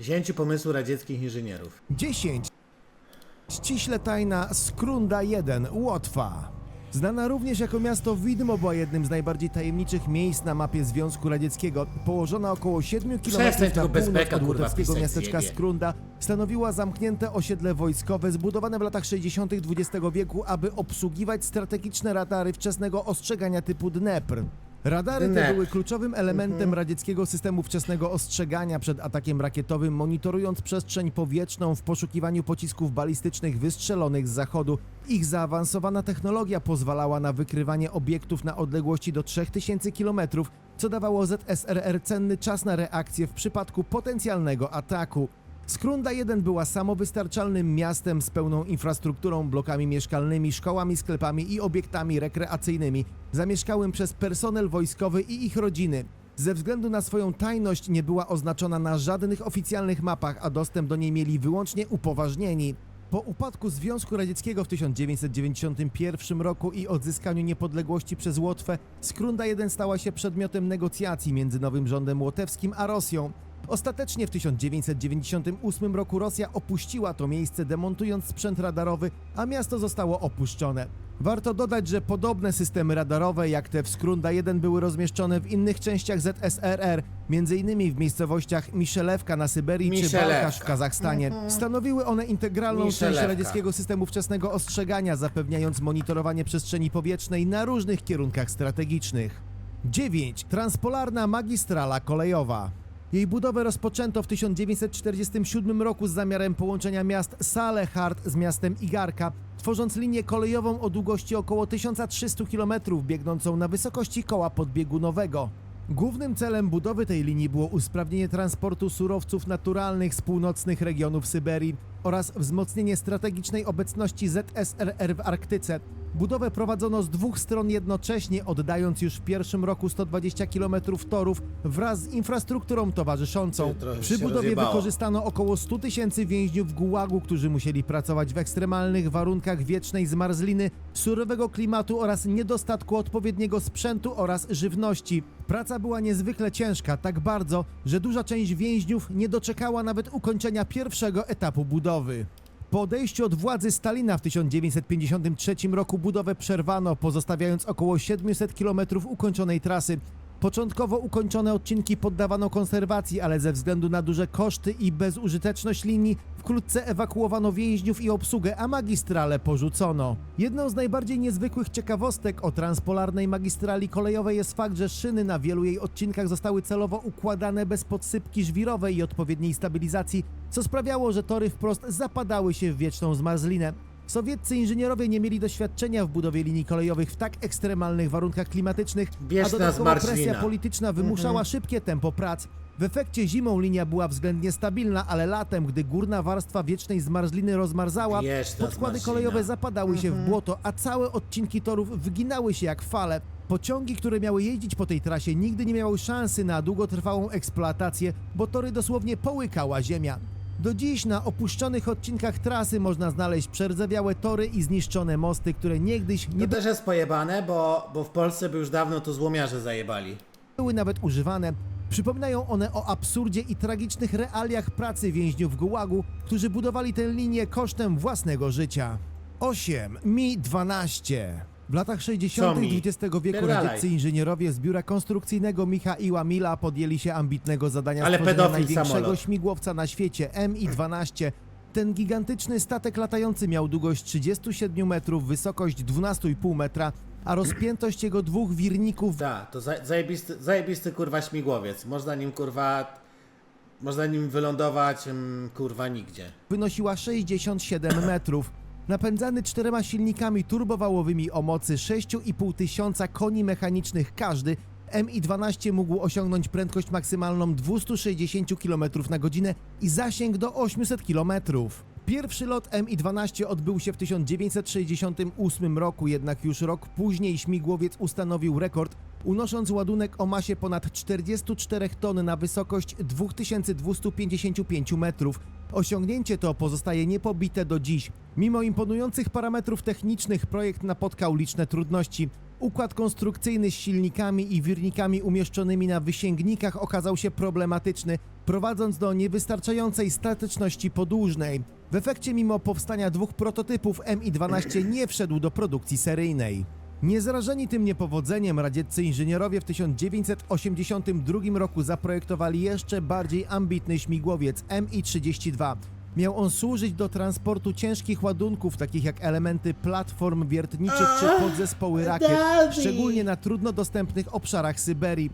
Zięciu pomysłu radzieckich inżynierów. 10. Ściśle tajna Skrunda 1, Łotwa. Znana również jako miasto widmo, była jednym z najbardziej tajemniczych miejsc na mapie Związku Radzieckiego. Położona około 7 km Przestań na północ od kurwa, łotewskiego pisać miasteczka zjebie. Skrunda, stanowiła zamknięte osiedle wojskowe zbudowane w latach 60. XX wieku, aby obsługiwać strategiczne radary wczesnego ostrzegania typu Dnepr. Radary te były kluczowym elementem radzieckiego systemu wczesnego ostrzegania przed atakiem rakietowym, monitorując przestrzeń powietrzną w poszukiwaniu pocisków balistycznych wystrzelonych z zachodu. Ich zaawansowana technologia pozwalała na wykrywanie obiektów na odległości do 3000 km, co dawało ZSRR cenny czas na reakcję w przypadku potencjalnego ataku. Skrunda 1 była samowystarczalnym miastem z pełną infrastrukturą, blokami mieszkalnymi, szkołami, sklepami i obiektami rekreacyjnymi, zamieszkałym przez personel wojskowy i ich rodziny. Ze względu na swoją tajność nie była oznaczona na żadnych oficjalnych mapach, a dostęp do niej mieli wyłącznie upoważnieni. Po upadku Związku Radzieckiego w 1991 roku i odzyskaniu niepodległości przez Łotwę, Skrunda 1 stała się przedmiotem negocjacji między nowym rządem łotewskim a Rosją. Ostatecznie w 1998 roku Rosja opuściła to miejsce, demontując sprzęt radarowy, a miasto zostało opuszczone. Warto dodać, że podobne systemy radarowe jak te w Skrunda 1 były rozmieszczone w innych częściach ZSRR, m.in. w miejscowościach Miszelewka na Syberii czy. Balkasz w Kazachstanie. Stanowiły one integralną część radzieckiego systemu wczesnego ostrzegania, zapewniając monitorowanie przestrzeni powietrznej na różnych kierunkach strategicznych. 9. Transpolarna magistrala kolejowa. Jej budowę rozpoczęto w 1947 roku z zamiarem połączenia miast Salehard z miastem Igarka, tworząc linię kolejową o długości około 1300 km biegnącą na wysokości koła podbiegunowego. Głównym celem budowy tej linii było usprawnienie transportu surowców naturalnych z północnych regionów Syberii oraz wzmocnienie strategicznej obecności ZSRR w Arktyce. Budowę prowadzono z dwóch stron jednocześnie, oddając już w pierwszym roku 120 km torów wraz z infrastrukturą towarzyszącą. Trochę Przy się budowie rozjebało. wykorzystano około 100 tysięcy więźniów gułagu, którzy musieli pracować w ekstremalnych warunkach wiecznej zmarzliny, surowego klimatu oraz niedostatku odpowiedniego sprzętu oraz żywności. Praca była niezwykle ciężka, tak bardzo, że duża część więźniów nie doczekała nawet ukończenia pierwszego etapu budowy. Po odejściu od władzy Stalina w 1953 roku budowę przerwano, pozostawiając około 700 km ukończonej trasy. Początkowo ukończone odcinki poddawano konserwacji, ale ze względu na duże koszty i bezużyteczność linii wkrótce ewakuowano więźniów i obsługę, a magistrale porzucono. Jedną z najbardziej niezwykłych ciekawostek o transpolarnej magistrali kolejowej jest fakt, że szyny na wielu jej odcinkach zostały celowo układane bez podsypki żwirowej i odpowiedniej stabilizacji, co sprawiało, że tory wprost zapadały się w wieczną zmarzlinę. Sowieccy inżynierowie nie mieli doświadczenia w budowie linii kolejowych w tak ekstremalnych warunkach klimatycznych, a Wieczna dodatkowo presja zmarzlina. polityczna wymuszała szybkie tempo prac. W efekcie zimą linia była względnie stabilna, ale latem, gdy górna warstwa wiecznej zmarzliny rozmarzała, podkłady kolejowe zapadały się w błoto, a całe odcinki torów wyginały się jak fale. Pociągi, które miały jeździć po tej trasie, nigdy nie miały szansy na długotrwałą eksploatację, bo tory dosłownie połykała ziemia. Do dziś na opuszczonych odcinkach trasy można znaleźć przerdzewiałe tory i zniszczone mosty, które niegdyś nie To też jest pojebane, bo, bo w Polsce by już dawno to złomiarze zajebali. były nawet używane. Przypominają one o absurdzie i tragicznych realiach pracy więźniów gułagu, którzy budowali tę linię kosztem własnego życia. 8. Mi-12 w latach 60. Co mi? XX wieku Pierdalaj. radzieccy inżynierowie z biura konstrukcyjnego Michaiła Mila podjęli się ambitnego zadania Ale stworzenia pedofil największego samolot. śmigłowca na świecie Mi-12. Ten gigantyczny statek latający miał długość 37 metrów, wysokość 12,5 metra, a rozpiętość jego dwóch wirników Tak, to za, zajebisty, zajebisty kurwa śmigłowiec. Można nim kurwa. Można nim wylądować mm, kurwa nigdzie. wynosiła 67 metrów. Napędzany czterema silnikami turbowałowymi o mocy 6,5 tysiąca koni mechanicznych każdy, Mi-12 mógł osiągnąć prędkość maksymalną 260 km na godzinę i zasięg do 800 km. Pierwszy lot Mi-12 odbył się w 1968 roku, jednak już rok później śmigłowiec ustanowił rekord, unosząc ładunek o masie ponad 44 ton na wysokość 2255 metrów. Osiągnięcie to pozostaje niepobite do dziś. Mimo imponujących parametrów technicznych projekt napotkał liczne trudności. Układ konstrukcyjny z silnikami i wirnikami umieszczonymi na wysięgnikach okazał się problematyczny, prowadząc do niewystarczającej statyczności podłużnej. W efekcie mimo powstania dwóch prototypów Mi-12 nie wszedł do produkcji seryjnej. Niezrażeni tym niepowodzeniem, radzieccy inżynierowie w 1982 roku zaprojektowali jeszcze bardziej ambitny śmigłowiec Mi-32. Miał on służyć do transportu ciężkich ładunków, takich jak elementy platform wiertniczych czy podzespoły rakiet, szczególnie na trudno dostępnych obszarach Syberii.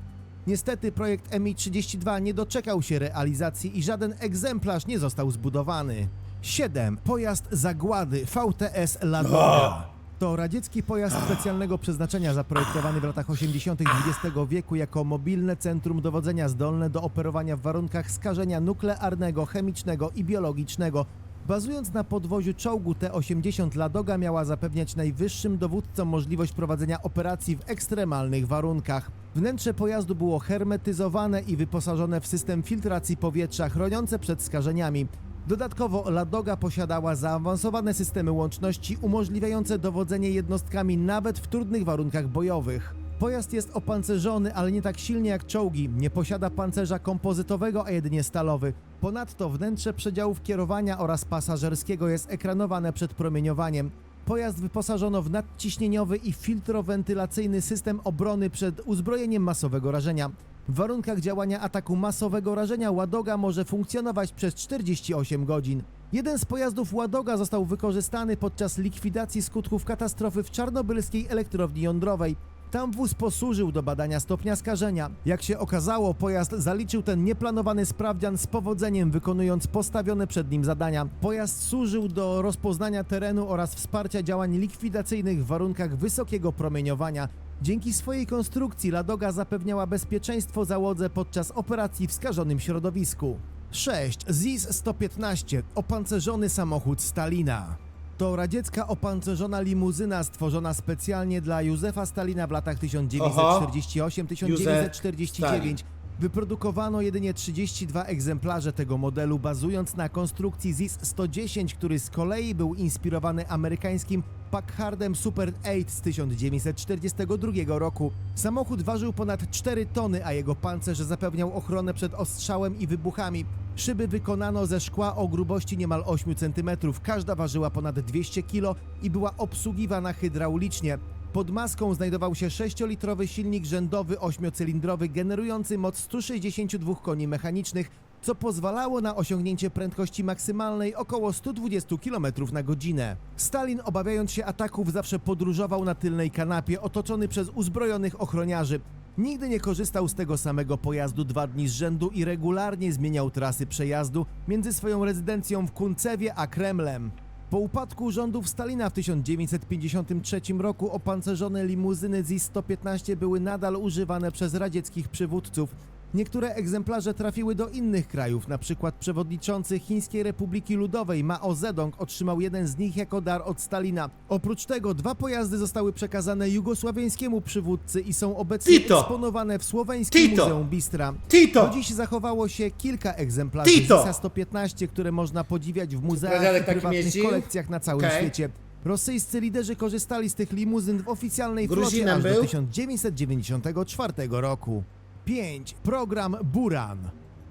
Niestety projekt Mi-32 nie doczekał się realizacji i żaden egzemplarz nie został zbudowany. 7. Pojazd zagłady VTS Ladoga. To radziecki pojazd specjalnego przeznaczenia zaprojektowany w latach 80. XX wieku jako mobilne centrum dowodzenia zdolne do operowania w warunkach skażenia nuklearnego, chemicznego i biologicznego. Bazując na podwoziu czołgu T-80 Ladoga miała zapewniać najwyższym dowódcom możliwość prowadzenia operacji w ekstremalnych warunkach. Wnętrze pojazdu było hermetyzowane i wyposażone w system filtracji powietrza chroniące przed skażeniami. Dodatkowo Ladoga posiadała zaawansowane systemy łączności umożliwiające dowodzenie jednostkami nawet w trudnych warunkach bojowych. Pojazd jest opancerzony, ale nie tak silnie jak czołgi. Nie posiada pancerza kompozytowego, a jedynie stalowy. Ponadto wnętrze przedziałów kierowania oraz pasażerskiego jest ekranowane przed promieniowaniem. Pojazd wyposażono w nadciśnieniowy i filtrowentylacyjny system obrony przed uzbrojeniem masowego rażenia. W warunkach działania ataku masowego rażenia Ładoga może funkcjonować przez 48 godzin. Jeden z pojazdów Ładoga został wykorzystany podczas likwidacji skutków katastrofy w czarnobylskiej elektrowni jądrowej. Tam wóz posłużył do badania stopnia skażenia. Jak się okazało, pojazd zaliczył ten nieplanowany sprawdzian z powodzeniem, wykonując postawione przed nim zadania. Pojazd służył do rozpoznania terenu oraz wsparcia działań likwidacyjnych w warunkach wysokiego promieniowania. Dzięki swojej konstrukcji Ladoga zapewniała bezpieczeństwo załodze podczas operacji w skażonym środowisku. 6. ZIS-115 opancerzony samochód Stalina. To radziecka opancerzona limuzyna stworzona specjalnie dla Józefa Stalina w latach 1948-1949. Wyprodukowano jedynie 32 egzemplarze tego modelu, bazując na konstrukcji ZIS-110, który z kolei był inspirowany amerykańskim Packhardem Super 8 z 1942 roku. Samochód ważył ponad 4 tony, a jego pancerz zapewniał ochronę przed ostrzałem i wybuchami. Szyby wykonano ze szkła o grubości niemal 8 cm, każda ważyła ponad 200 kg i była obsługiwana hydraulicznie. Pod maską znajdował się 6-litrowy silnik rzędowy 8-cylindrowy generujący moc 162 koni mechanicznych, co pozwalało na osiągnięcie prędkości maksymalnej około 120 km na godzinę. Stalin, obawiając się ataków, zawsze podróżował na tylnej kanapie, otoczony przez uzbrojonych ochroniarzy. Nigdy nie korzystał z tego samego pojazdu dwa dni z rzędu i regularnie zmieniał trasy przejazdu między swoją rezydencją w Kuncewie a Kremlem. Po upadku rządów Stalina w 1953 roku opancerzone limuzyny ZIS-115 były nadal używane przez radzieckich przywódców. Niektóre egzemplarze trafiły do innych krajów, na przykład przewodniczący Chińskiej Republiki Ludowej Mao Zedong otrzymał jeden z nich jako dar od Stalina. Oprócz tego dwa pojazdy zostały przekazane jugosławiańskiemu przywódcy i są obecnie Tito! eksponowane w Słoweńskim Tito! Muzeum Bistra. Tito! Do dziś zachowało się kilka egzemplarzy Tito! ZISa 115, które można podziwiać w muzeach i prywatnych jeździł? kolekcjach na całym Okej. świecie. Rosyjscy liderzy korzystali z tych limuzyn w oficjalnej flocie Gruzinem aż do był? 1994 roku. 5. Program Buran.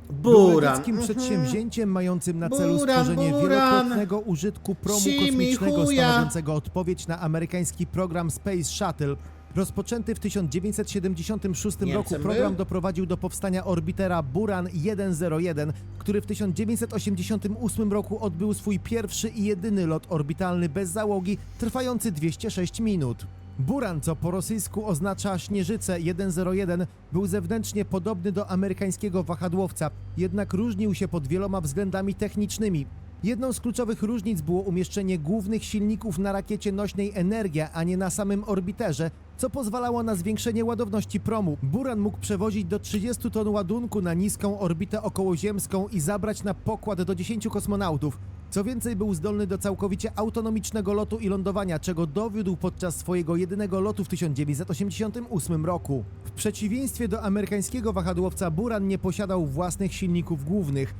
Był Buran. radzieckim mhm. przedsięwzięciem mającym na celu Buran, stworzenie buran. wielokrotnego użytku promu Si mi kosmicznego chuja. stanowiącego odpowiedź na amerykański program Space Shuttle. Rozpoczęty w 1976 Niemcem roku był? program doprowadził do powstania orbitera Buran 101, który w 1988 roku odbył swój pierwszy i jedyny lot orbitalny bez załogi, trwający 206 minut. Buran, co po rosyjsku oznacza śnieżycę 101, był zewnętrznie podobny do amerykańskiego wahadłowca, jednak różnił się pod wieloma względami technicznymi. Jedną z kluczowych różnic było umieszczenie głównych silników na rakiecie nośnej Energia, a nie na samym orbiterze, co pozwalało na zwiększenie ładowności promu. Buran mógł przewozić do 30 ton ładunku na niską orbitę okołoziemską i zabrać na pokład do 10 kosmonautów. Co więcej, był zdolny do całkowicie autonomicznego lotu i lądowania, czego dowiódł podczas swojego jedynego lotu w 1988 roku. W przeciwieństwie do amerykańskiego wahadłowca, Buran nie posiadał własnych silników głównych.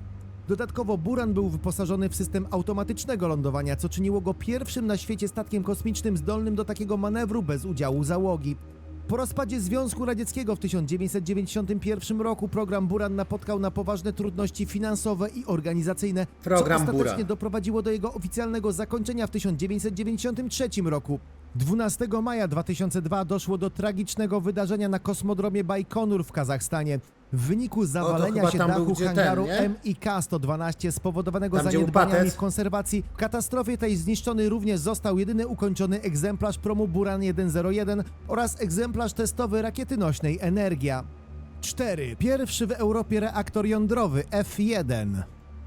Dodatkowo Buran był wyposażony w system automatycznego lądowania, co czyniło go pierwszym na świecie statkiem kosmicznym zdolnym do takiego manewru bez udziału załogi. Po rozpadzie Związku Radzieckiego w 1991 roku program Buran napotkał na poważne trudności finansowe i organizacyjne, Program co ostatecznie Buran. doprowadziło do jego oficjalnego zakończenia w 1993 roku. 12 maja 2002 doszło do tragicznego wydarzenia na kosmodromie Bajkonur w Kazachstanie. W wyniku zawalenia chyba się tam był dachu gdzie ten, hangaru nie? MiK-112 spowodowanego Tam, gdzie zaniedbaniami w konserwacji, w katastrofie tej zniszczony również został jedyny ukończony egzemplarz promu Buran 101 oraz egzemplarz testowy rakiety nośnej Energia. 4. Pierwszy w Europie reaktor jądrowy F1.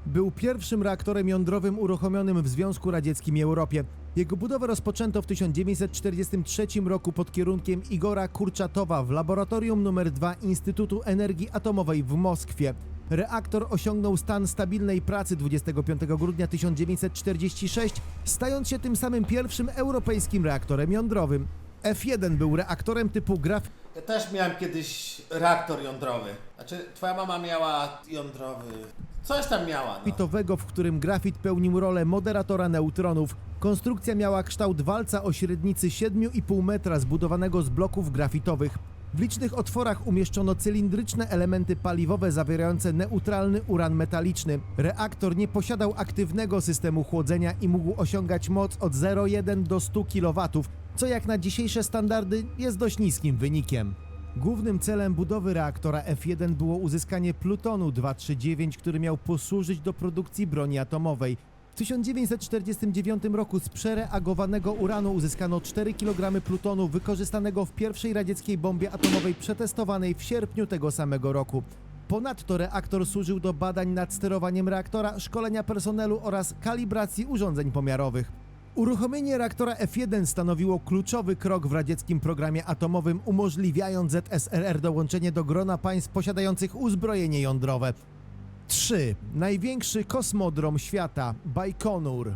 Był pierwszym reaktorem jądrowym uruchomionym w Związku Radzieckim i Europie. Jego budowę rozpoczęto w 1943 roku pod kierunkiem Igora Kurczatowa w laboratorium nr 2 Instytutu Energii Atomowej w Moskwie. Reaktor osiągnął stan stabilnej pracy 25 grudnia 1946, stając się tym samym pierwszym europejskim reaktorem jądrowym. F1 był reaktorem typu graf Ja też miałem kiedyś reaktor jądrowy. Znaczy, twoja mama miała jądrowy... Coś tam miała, no. w którym grafit pełnił rolę moderatora neutronów. Konstrukcja miała kształt walca o średnicy 7,5 metra zbudowanego z bloków grafitowych. W licznych otworach umieszczono cylindryczne elementy paliwowe zawierające neutralny uran metaliczny. Reaktor nie posiadał aktywnego systemu chłodzenia i mógł osiągać moc od 0,1 do 100 kW, co jak na dzisiejsze standardy jest dość niskim wynikiem. Głównym celem budowy reaktora F1 było uzyskanie plutonu 239, który miał posłużyć do produkcji broni atomowej. W 1949 roku z przereagowanego uranu uzyskano 4 kg plutonu wykorzystanego w pierwszej radzieckiej bombie atomowej przetestowanej w sierpniu tego samego roku. Ponadto reaktor służył do badań nad sterowaniem reaktora, szkolenia personelu oraz kalibracji urządzeń pomiarowych. Uruchomienie reaktora F1 stanowiło kluczowy krok w radzieckim programie atomowym, umożliwiając ZSRR dołączenie do grona państw posiadających uzbrojenie jądrowe. 3. Największy kosmodrom świata Bajkonur.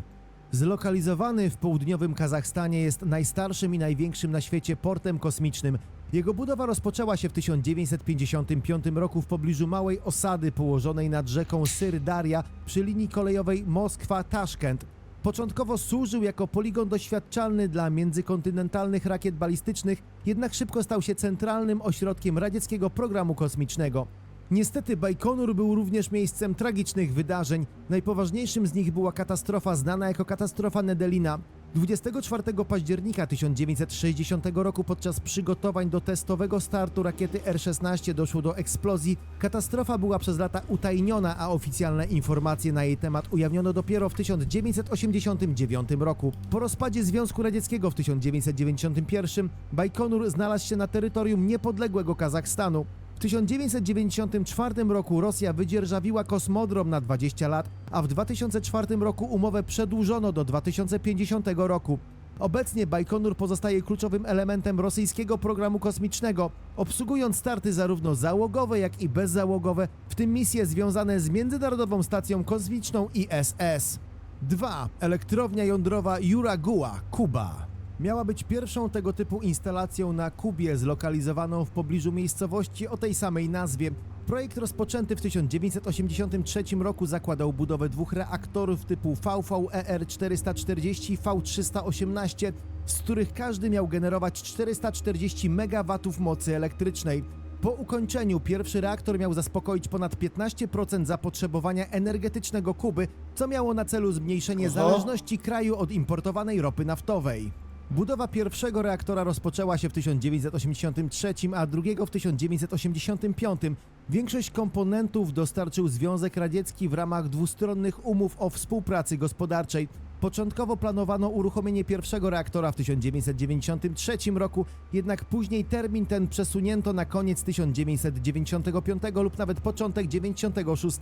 Zlokalizowany w południowym Kazachstanie jest najstarszym i największym na świecie portem kosmicznym. Jego budowa rozpoczęła się w 1955 roku w pobliżu małej osady położonej nad rzeką Syrdaria przy linii kolejowej Moskwa-Taszkent. Początkowo służył jako poligon doświadczalny dla międzykontynentalnych rakiet balistycznych, jednak szybko stał się centralnym ośrodkiem radzieckiego programu kosmicznego. Niestety Bajkonur był również miejscem tragicznych wydarzeń. Najpoważniejszym z nich była katastrofa znana jako katastrofa Nedelina. 24 października 1960 roku podczas przygotowań do testowego startu rakiety R-16 doszło do eksplozji. Katastrofa była przez lata utajniona, a oficjalne informacje na jej temat ujawniono dopiero w 1989 roku. Po rozpadzie Związku Radzieckiego w 1991 Bajkonur znalazł się na terytorium niepodległego Kazachstanu. W 1994 roku Rosja wydzierżawiła kosmodrom na 20 lat, a w 2004 roku umowę przedłużono do 2050 roku. Obecnie Bajkonur pozostaje kluczowym elementem rosyjskiego programu kosmicznego, obsługując starty zarówno załogowe, jak i bezzałogowe, w tym misje związane z Międzynarodową Stacją Kosmiczną ISS. 2. Elektrownia jądrowa Juragua, Kuba. Miała być pierwszą tego typu instalacją na Kubie, zlokalizowaną w pobliżu miejscowości o tej samej nazwie. Projekt rozpoczęty w 1983 roku zakładał budowę dwóch reaktorów typu VVER-440 i V318, z których każdy miał generować 440 MW mocy elektrycznej. Po ukończeniu pierwszy reaktor miał zaspokoić ponad 15% zapotrzebowania energetycznego Kuby, co miało na celu zmniejszenie zależności kraju od importowanej ropy naftowej. Budowa pierwszego reaktora rozpoczęła się w 1983, a drugiego w 1985. Większość komponentów dostarczył Związek Radziecki w ramach dwustronnych umów o współpracy gospodarczej. Początkowo planowano uruchomienie pierwszego reaktora w 1993 roku, jednak później termin ten przesunięto na koniec 1995 lub nawet początek 96.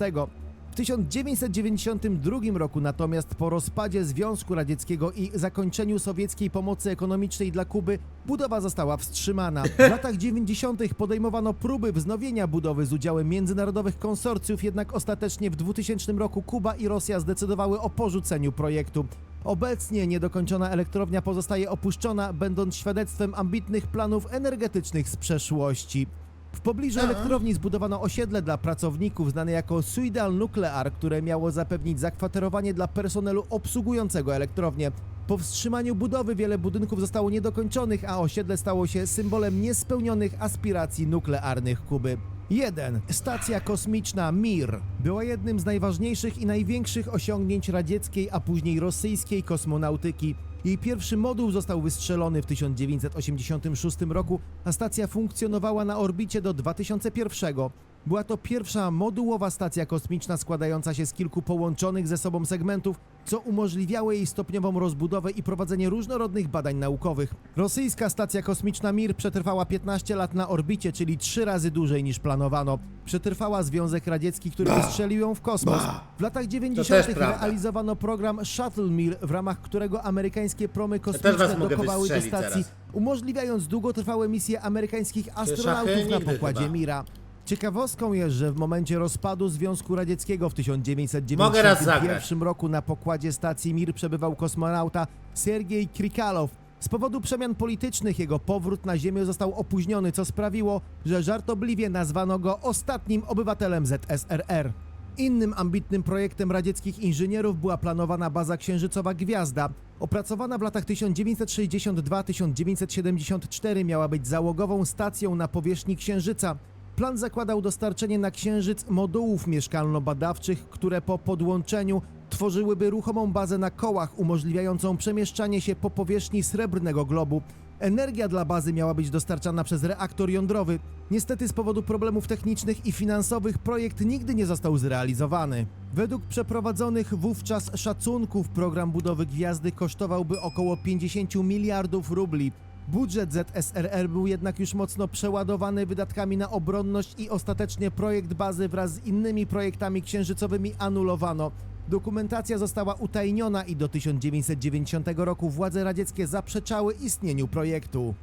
W 1992 roku natomiast po rozpadzie Związku Radzieckiego i zakończeniu sowieckiej pomocy ekonomicznej dla Kuby budowa została wstrzymana. W latach 90. podejmowano próby wznowienia budowy z udziałem międzynarodowych konsorcjów, jednak ostatecznie w 2000 roku Kuba i Rosja zdecydowały o porzuceniu projektu. Obecnie niedokończona elektrownia pozostaje opuszczona, będąc świadectwem ambitnych planów energetycznych z przeszłości. W pobliżu elektrowni zbudowano osiedle dla pracowników znane jako Suidal Nuclear, które miało zapewnić zakwaterowanie dla personelu obsługującego elektrownię. Po wstrzymaniu budowy wiele budynków zostało niedokończonych, a osiedle stało się symbolem niespełnionych aspiracji nuklearnych Kuby. 1. Stacja kosmiczna Mir była jednym z najważniejszych i największych osiągnięć radzieckiej, a później rosyjskiej kosmonautyki. Jej pierwszy moduł został wystrzelony w 1986 roku, a stacja funkcjonowała na orbicie do 2001. Była to pierwsza modułowa stacja kosmiczna składająca się z kilku połączonych ze sobą segmentów, co umożliwiało jej stopniową rozbudowę i prowadzenie różnorodnych badań naukowych. Rosyjska stacja kosmiczna Mir przetrwała 15 lat na orbicie, czyli trzy razy dłużej niż planowano. Przetrwała Związek Radziecki, który wystrzelił ją w kosmos. W latach 90. też prawda. realizowano program Shuttle Mir, w ramach którego amerykańskie promy kosmiczne dokowały do stacji, teraz. umożliwiając długotrwałe misje amerykańskich astronautów na pokładzie chyba. Mira. Ciekawostką jest, że w momencie rozpadu Związku Radzieckiego w Mogę raz zagrać. 1991 roku na pokładzie stacji Mir przebywał kosmonauta Sergiej Krikalow. Z powodu przemian politycznych jego powrót na Ziemię został opóźniony, co sprawiło, że żartobliwie nazwano go ostatnim obywatelem ZSRR. Innym ambitnym projektem radzieckich inżynierów była planowana baza księżycowa Gwiazda. Opracowana w latach 1962-1974 miała być załogową stacją na powierzchni Księżyca. Plan zakładał dostarczenie na Księżyc modułów mieszkalno-badawczych, które po podłączeniu tworzyłyby ruchomą bazę na kołach umożliwiającą przemieszczanie się po powierzchni srebrnego globu. Energia dla bazy miała być dostarczana przez reaktor jądrowy. Niestety z powodu problemów technicznych i finansowych projekt nigdy nie został zrealizowany. Według przeprowadzonych wówczas szacunków program budowy gwiazdy kosztowałby około 50 miliardów rubli. Budżet ZSRR był jednak już mocno przeładowany wydatkami na obronność i ostatecznie projekt bazy wraz z innymi projektami księżycowymi anulowano. Dokumentacja została utajniona i do 1990 roku władze radzieckie zaprzeczały istnieniu projektu.